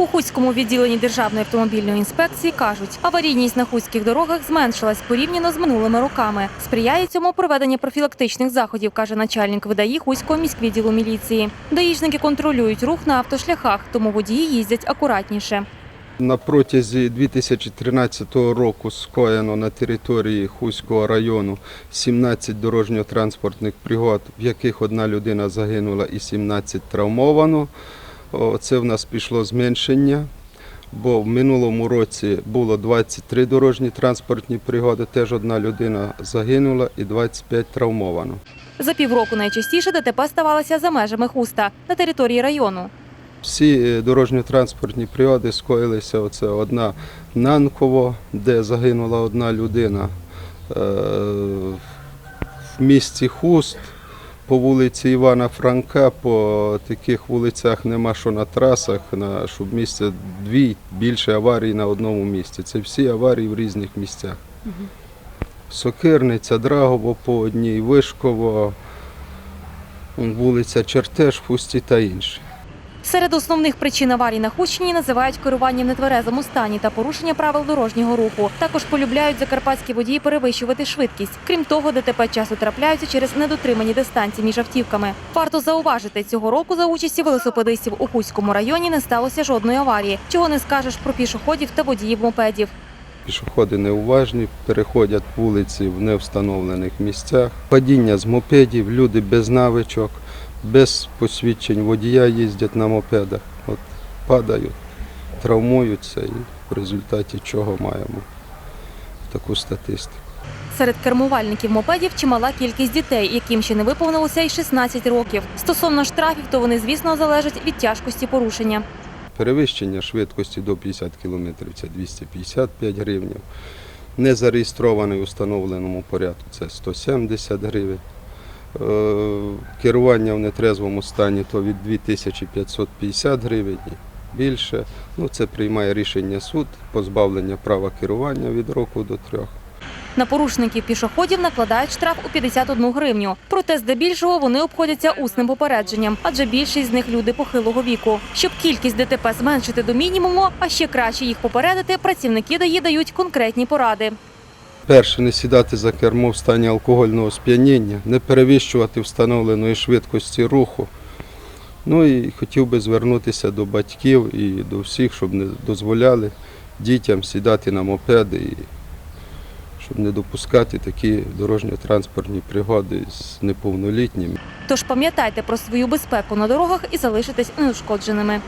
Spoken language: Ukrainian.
У Хуському відділенні Державної автомобільної інспекції кажуть, аварійність на хуських дорогах зменшилась порівняно з минулими роками. Сприяє цьому проведення профілактичних заходів, каже начальник ВДАІ Хуського міськвідділу міліції. Даїжники контролюють рух на автошляхах, тому водії їздять акуратніше. На протязі 2013 року скоєно на території Хуського району 17 дорожньо-транспортних пригод, в яких одна людина загинула і 17 травмовано. Це в нас пішло зменшення, бо в минулому році було 23 дорожні транспортні пригоди, теж одна людина загинула і 25 травмовано. За півроку найчастіше ДТП ставалося за межами Хуста на території району. Всі е, дорожньо-транспортні пригоди скоїлися. Оце одна Нанково, де загинула одна людина. Е, В місті Хуст по вулиці Івана Франка, по таких вулицях нема що на трасах, на, щоб місце дві більше аварій на одному місці. Це всі аварії в різних місцях. Сокирниця, Драгово по одній, Вишково, вулиця Чертеж, Фусті та інші. Серед основних причин аварій на Хущині називають керування в нетверезому стані та порушення правил дорожнього руху. Також полюбляють закарпатські водії перевищувати швидкість. Крім того, ДТП часто трапляються через недотримані дистанції між автівками. Варто зауважити, цього року за участі велосипедистів у Хуському районі не сталося жодної аварії. Чого не скажеш про пішоходів та водіїв мопедів. Пішоходи неуважні, переходять вулиці в невстановлених місцях. Падіння з мопедів, люди без навичок, без посвідчень водія їздять на мопедах. От падають, травмуються і в результаті чого маємо таку статистику. Серед кермувальників мопедів чимала кількість дітей, яким ще не виповнилося й 16 років. Стосовно штрафів, то вони, звісно, залежать від тяжкості порушення. Перевищення швидкості до 50 км це 255 гривень. Не зареєстрований у встановленому порядку це 170 гривень. Е, Керування в нетрезвому стані то від 2550 гривень більше. Ну, це приймає рішення суд, позбавлення права керування від року до трьох. На порушників пішоходів накладають штраф у 51 гривню. Проте здебільшого вони обходяться усним попередженням, адже більшість з них люди похилого віку. Щоб кількість ДТП зменшити до мінімуму, а ще краще їх попередити, працівники ДАІ дають конкретні поради. Перше, не сідати за кермо в стані алкогольного сп'яніння, не перевищувати встановленої швидкості руху. Ну і хотів би звернутися до батьків і до всіх, щоб не дозволяли дітям сідати на мопеди, і щоб не допускати такі дорожньо-транспортні пригоди з неповнолітніми. Тож пам'ятайте про свою безпеку на дорогах і залишитесь неушкодженими.